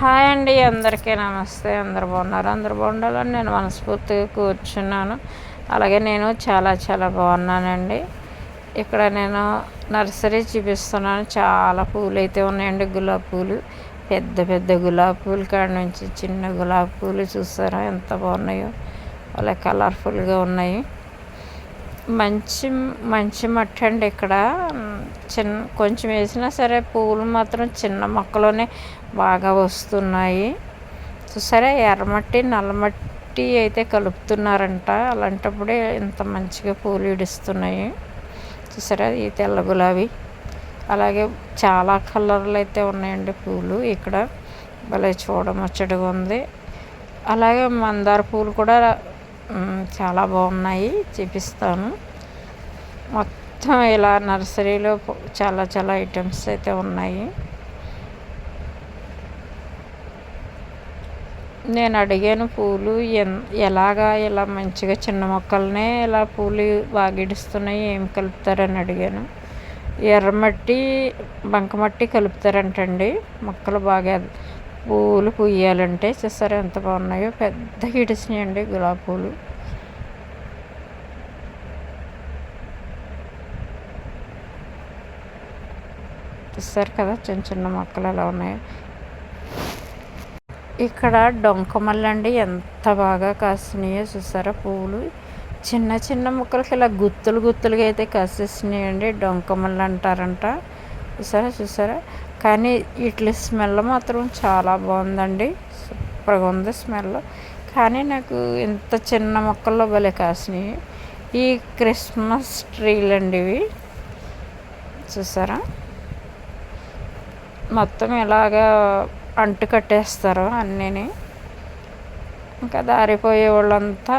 Hi అండి అందరికీ నమస్తే. అందరు బాగున్నారు? అందరు బాగుండాలని నేను మనస్ఫూర్తిగా కూర్చున్నాను. అలాగే నేను చాలా చాలా బాగున్నానండి. ఇక్కడ నేను నర్సరీ చూపిస్తున్నాను. చాలా పూలు అయితే ఉన్నాయండి. గులాబీ పూలు పెద్ద పెద్ద గులాబీ పూలు కాడ నుంచి చిన్న గులాబీ పూలు చూసారా? ఎంత బాగున్నాయో. అలా కలర్ఫుల్గా ఉన్నాయి. మంచి మంచి మట్టి అండి ఇక్కడ. చిన్న కొంచెం వేసినా సరే పువ్వులు మాత్రం చిన్న మొక్కలోనే బాగా వస్తున్నాయి. చూసారా ఎర్రమట్టి నల్లమట్టి అయితే కలుపుతున్నారంట. అలాంటప్పుడే ఇంత మంచిగా పూలు ఇడుస్తున్నాయి. చూసారా ఈ తెల్ల గులాబీ. అలాగే చాలా కలర్లు అయితే ఉన్నాయండి పూలు. ఇక్కడ భలే చూడముచ్చటగా ఉంది. అలాగే మందార పూలు కూడా చాలా బాగున్నాయి చూపిస్తాను. మొత్తం ఇలా నర్సరీలో చాలా చాలా ఐటమ్స్ అయితే ఉన్నాయి. నేను అడిగాను పూలు ఎన్ ఎలాగా ఇలా మంచిగా చిన్న మొక్కలనే ఇలా పూలు బాగా ఇడుస్తున్నాయి ఏం కలుపుతారని అడిగాను. ఎర్రమట్టి బంకమట్టి కలుపుతారంటండి మొక్కలు బాగా పూలు పూయాలంటే చూసారా ఎంత బాగున్నాయో? పెద్ద గిడిచినాయండి గులాబీ పూలు. చూస్తారు కదా చిన్న చిన్న మొక్కలు ఎలా ఉన్నాయో. ఇక్కడ డొంకమల్లండి ఎంత బాగా కాసినాయో చూసారా పువ్వులు చిన్న చిన్న ముక్కలకి ఇలా గుత్తులు గుత్తులుగా అయితే కాసేసినాయండి డొంకమల్లి అంటారంట. చూసారా చూసారా కానీ వీటి స్మెల్ మాత్రం చాలా బాగుందండి. సూపర్గా ఉంది స్మెల్. కానీ నాకు ఇంత చిన్న మొక్కల్లో భలే కాసినాయి. ఈ క్రిస్మస్ ట్రీలు అండి ఇవి. చూసారా? మొత్తం ఇలాగా అంటు కట్టేస్తారు అన్నీని. ఇంకా దారిపోయే వాళ్ళంతా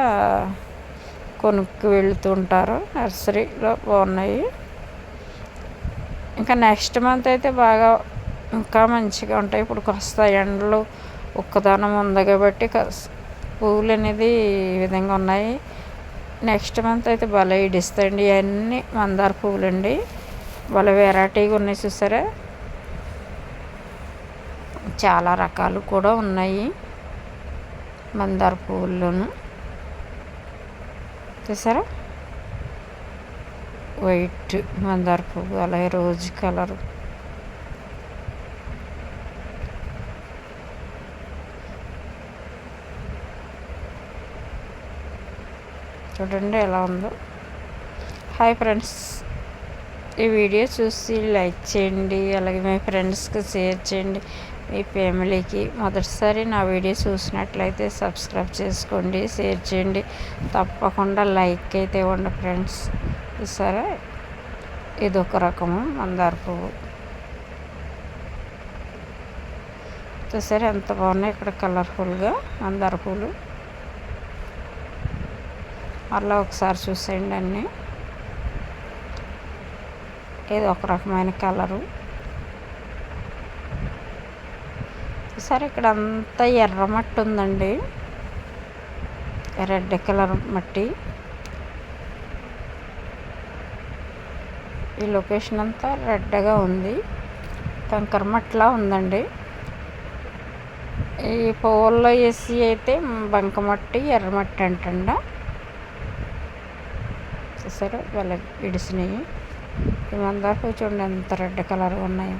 కొనుక్కు వెళుతుంటారు నర్సరీలో బాగున్నాయి. ఇంకా నెక్స్ట్ మంత్ అయితే బాగా ఇంకా మంచిగా ఉంటాయి. ఇప్పుడు కాస్త ఎండలు ఒక్కదానం ఉంది కాబట్టి పువ్వులు అనేది ఈ విధంగా ఉన్నాయి. నెక్స్ట్ మంత్ అయితే భలే ఇడిస్తాయండి. ఇవన్నీ మందార పువ్వులు అండి భలే వెరైటీగా ఉన్నాయి చూసారా? చాలా రకాలు కూడా ఉన్నాయి మందార పువ్వుల్లోను చూసారా? వైట్ మందార పువ్వు అలాగే రోజ్ కలర్. చూడండి ఎలా ఉందో. హాయ్ ఫ్రెండ్స్ ఈ వీడియో చూసి లైక్ చేయండి అలాగే మీ ఫ్రెండ్స్కి షేర్ చేయండి మీ ఫ్యామిలీకి మొదటిసారి నా వీడియో చూసినట్లయితే సబ్స్క్రైబ్ చేసుకోండి షేర్ చేయండి. తప్పకుండా లైక్ అయితే ఇవ్వండి ఫ్రెండ్స్ సరే? ఇది ఒక రకము మందార పువ్వు. చూసారా ఎంత బాగున్నాయి ఇక్కడ కలర్ఫుల్గా మందార పువ్వులు మళ్ళీ ఒకసారి చూసేయండి అన్నీ. ఇది ఒక రకమైన కలరు. సరే ఇక్కడ అంతా ఎర్ర మట్టి ఉందండి. రెడ్ కలర్ మట్టి. ఈ లొకేషన్ అంతా రెడ్గా ఉంది. కంకర మట్టిలా ఉందండి. ఈ పోల్లో వేసి అయితే బంకమట్టి ఎర్రమట్టి అంటండ. సరే వాళ్ళకి ఇడిసినాయి ఈ మందార పువ్వు చూడండి ఎంత రెడ్ కలర్ ఉన్నాయి.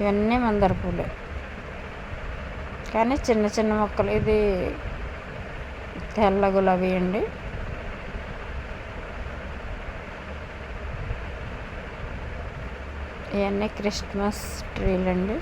ఇవన్నీ మందార పూలు. కానీ చిన్న చిన్న మొక్కలు. ఇది తెల్ల గులాబీ అండి. ఇవన్నీ క్రిస్మస్ ట్రీలు అండి